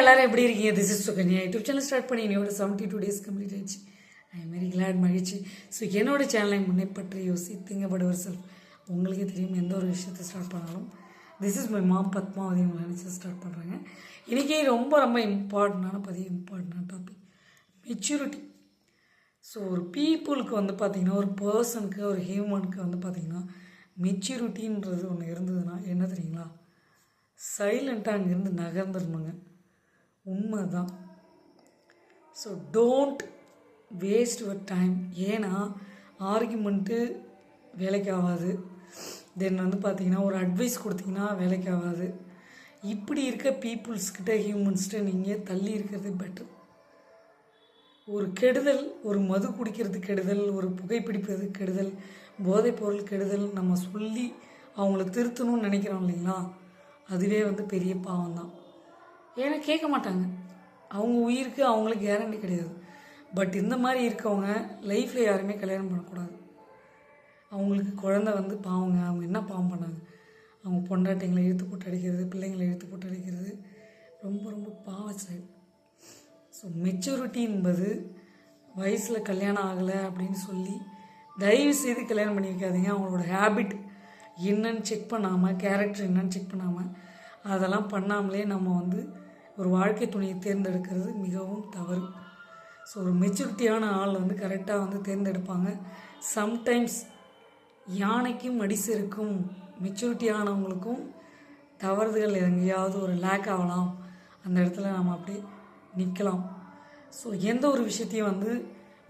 எல்லாரும் எப்படி இருக்கீங்க? This is Sukanya YouTube channel start பண்ணி என்னோட செவன்ட்டி டூ டேஸ் கம்ப்ளீட் ஆயிடுச்சு ஐ வெரி கிளாட் மகிழ்ச்சி. ஸோ என்னோட சேனலை முன்னே பற்றி யோசி ஒரு செல்ஃப் உங்களுக்கே தெரியும் எந்த ஒரு விஷயத்தை ஸ்டார்ட் பண்ணாலும். This is my mom Padmavathi உங்களை நினச்சி ஸ்டார்ட் பண்ணுறாங்க இன்றைக்கி ரொம்ப ரொம்ப இம்பார்ட்டண்டான பதிவு இம்பார்ட்டண்டான டாபிக் மெச்சூரிட்டி ஸோ ஒரு பீப்புளுக்கு வந்து பார்த்திங்கன்னா ஒரு பர்சனுக்கு ஒரு ஹியூமனுக்கு வந்து பார்த்திங்கன்னா மெச்சூரிட்டின்றது ஒன்று இருந்ததுன்னா என்ன தெரியுங்களா? சைலண்ட்டாக அங்கேருந்து நகர்ந்துடணுங்க. உண்மை தான் so don't waste your time ஏன்னா ஆர்குமெண்ட்டு வேலைக்கு ஆகாது தென் வந்து பார்த்தீங்கன்னா ஒரு அட்வைஸ் கொடுத்தீங்கன்னா வேலைக்கு ஆகாது இப்படி இருக்க பீப்புள்ஸ்கிட்ட ஹியூமன்ஸ்கிட்ட நீங்கள் தள்ளி இருக்கிறது பெட்டர் ஒரு கெடுதல் ஒரு மது குடிக்கிறது கெடுதல் ஒரு புகைப்பிடிப்பது கெடுதல் போதைப்பொருள் கெடுதல் நம்ம சொல்லி அவங்கள திருத்தணும்னு நினைக்கிறோம் இல்லைங்களா? அதுவே வந்து பெரிய பாவம் தான் ஏன்னா கேட்க மாட்டாங்க. அவங்க உயிருக்கு அவங்களுக்கு கேரண்டி கிடையாது. பட் இந்த மாதிரி இருக்கவங்க லைஃப்பில் யாருமே கல்யாணம் பண்ணக்கூடாது. அவங்களுக்கு குழந்த வந்து பாவங்க அவங்க என்ன பாவம் பண்ணாங்க? அவங்க பொண்டாட்டிங்களை இழுத்து போட்டு அடிக்கிறது பிள்ளைங்களை இழுத்து போட்டு அடிக்கிறது ரொம்ப ரொம்ப பாவ செயல் ஸோ மெச்சூரிட்டி என்பது வயசில் கல்யாணம் ஆகலை அப்படின்னு சொல்லி தயவு செய்து கல்யாணம் பண்ணியிருக்காதீங்க அவங்களோட ஹேபிட் என்னன்னு செக் பண்ணாமல் கேரக்டர் என்னன்னு செக் பண்ணாமல் அதெல்லாம் பண்ணாமலே நம்ம வந்து ஒரு வாழ்க்கை துணையை தேர்ந்தெடுக்கிறது மிகவும் தவறு. ஸோ ஒரு மெச்சூரிட்டியான ஆள் வந்து கரெக்டாக வந்து தேர்ந்தெடுப்பாங்க. சம்டைம்ஸ் யானைக்கும் அடிசருக்கும் மெச்சூரிட்டி ஆனவங்களுக்கும் தவறுதல் எங்கேயாவது ஒரு லேக் ஆகலாம். அந்த இடத்துல நம்ம அப்படியே நிற்கலாம். ஸோ எந்த ஒரு விஷயத்தையும் வந்து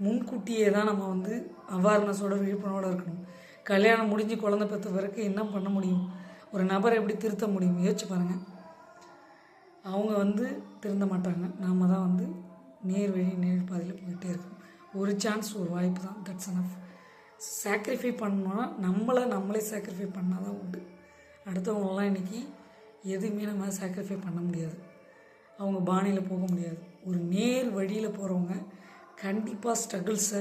முன்கூட்டியே தான் நம்ம வந்து அவேர்னஸோட விழிப்புணர்வோடு இருக்கணும். கல்யாணம் முடிஞ்சு குழந்தை பெற்ற பிறகு என்ன பண்ண முடியும்? ஒரு நபரை எப்படி திருத்த முடியும்? யோசிச்சு பாருங்கள் அவங்க வந்து திருந்த மாட்டாங்க. நாம் தான் வந்து நேர் வழி நேர் பாதையில் போயிட்டே இருக்கோம். ஒரு சான்ஸ் ஒரு வாய்ப்பு தான். தட்ஸ் அனஃப் சாக்ரிஃபை பண்ணோன்னா நம்மளை நம்மளே சாக்ரிஃபை பண்ணால் தான் உண்டு. அடுத்தவங்களெலாம் இன்றைக்கி எதுவுமே நம்ம சாக்ரிஃபை பண்ண முடியாது. அவங்க பாணியில் போக முடியாது. ஒரு நேர் வழியில் போகிறவங்க கண்டிப்பாக ஸ்ட்ரகிள்ஸை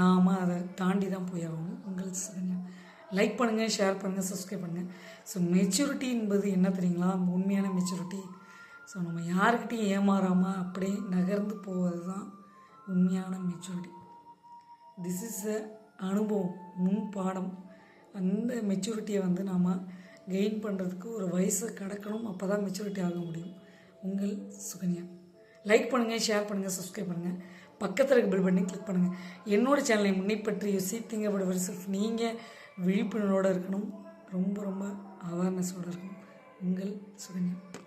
நாம் அதை தாண்டி தான் போய் ஆகணும். உங்களுக்கு சொல்லுங்க லைக் பண்ணுங்கள் ஷேர் பண்ணுங்கள் சப்ஸ்கிரைப் பண்ணுங்கள் ஸோ மெச்சூரிட்டி என்பது என்ன தெரியுங்களா? உண்மையான மெச்சூரிட்டி ஸோ நம்ம யாருக்கிட்டையும் ஏமாறாமல் அப்படியே நகர்ந்து போவது தான் உண்மையான மெச்சூரிட்டி திஸ் இஸ் அ அனுபவம் முன் பாடம். அந்த மெச்சூரிட்டியை வந்து நாம் கெயின் பண்ணுறதுக்கு ஒரு வயசை கடக்கணும் அப்போ தான் மெச்சூரிட்டி ஆக முடியும். உங்கள் சுகன்யா. லைக் பண்ணுங்கள் ஷேர் பண்ணுங்கள் சப்ஸ்கிரைப் பண்ணுங்கள் பக்கத்தில் இருக்க பில் பண்ணி கிளிக் பண்ணுங்கள் என்னோடய சேனலை முன்னே பற்றி யூசி திங்க பட் செல்ஃப் நீங்கள் விழிப்புணர்வோடு இருக்கணும். ரொம்ப ரொம்ப அவேர்னஸோடு இருக்கணும். உங்கள் சுகன்யா.